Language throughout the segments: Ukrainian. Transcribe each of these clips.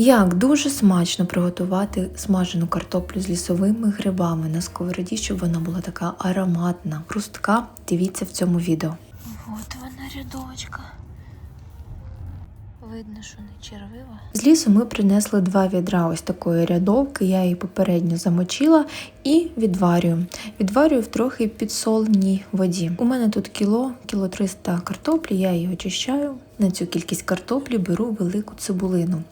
Як дуже смачно приготувати смажену картоплю з лісовими грибами на сковороді, щоб вона була така ароматна, хрустка. Дивіться в цьому відео. От вона рядочка. Видно, що не червива. З лісу ми принесли два відра ось такої рядовки. Я її попередньо замочила і відварюю. Відварюю в трохи підсоленій воді. У мене тут кіло, кіло 300 картоплі, я її очищаю. На цю кількість картоплі беру велику цибулину.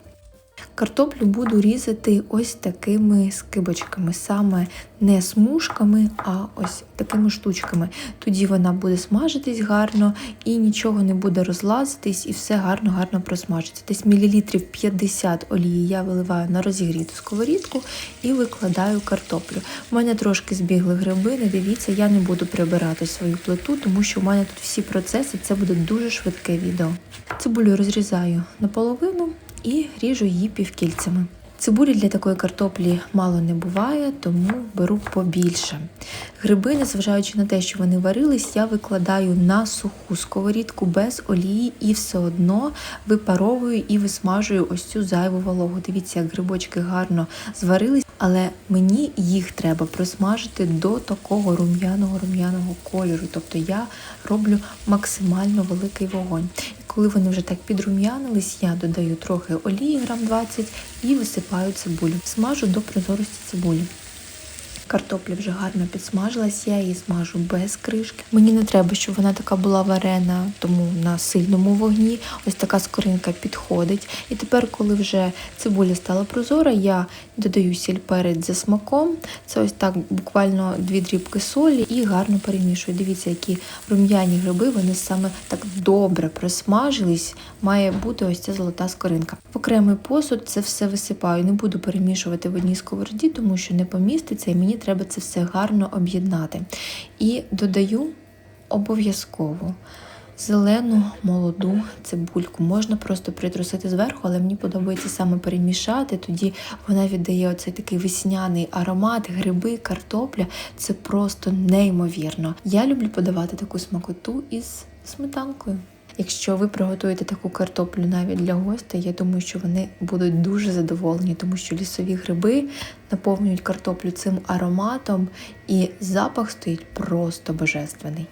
Картоплю буду різати ось такими скибочками, саме не смужками, а ось такими штучками. Тоді вона буде смажитись гарно і нічого не буде розлазитись, і все гарно-гарно просмажиться. Десь мілілітрів 50 олії я виливаю на розігріту сковорідку і викладаю картоплю. У мене трошки збігли гриби, не дивіться, я не буду прибирати свою плиту, тому що у мене тут всі процеси, це буде дуже швидке відео. Цибулю розрізаю наполовину і ріжу її півкільцями. Цибулі для такої картоплі мало не буває, тому беру побільше. Гриби, незважаючи на те, що вони варились, я викладаю на суху сковорідку без олії і все одно випаровую і висмажую ось цю зайву вологу. Дивіться, як грибочки гарно зварились, але мені їх треба просмажити до такого рум'яного-рум'яного кольору. Тобто я роблю максимально великий вогонь. Коли вони вже так підрум'янились, я додаю трохи олії, грам 20 і висипаю цибулю. Смажу до прозорості цибулі. Картопля вже гарно підсмажилась, я її смажу без кришки. Мені не треба, щоб вона така була варена, тому на сильному вогні. Ось така скоринка підходить. І тепер, коли вже цибуля стала прозора, я додаю сіль перець за смаком. Це ось так буквально дві дрібки солі і гарно перемішую. Дивіться, які рум'яні гриби, вони саме так добре просмажились. Має бути ось ця золота скоринка. В окремий посуд це все висипаю. Не буду перемішувати в одній сковороді, тому що не поміститься, і мені треба це все гарно об'єднати. І додаю обов'язково зелену молоду цибульку. Можна просто притрусити зверху, але мені подобається саме перемішати. Тоді вона віддає оцей такий весняний аромат, гриби, картопля. Це просто неймовірно. Я люблю подавати таку смакоту із сметанкою. Якщо ви приготуєте таку картоплю навіть для гостей, я думаю, що вони будуть дуже задоволені, тому що лісові гриби наповнюють картоплю цим ароматом, і запах стоїть просто божественний.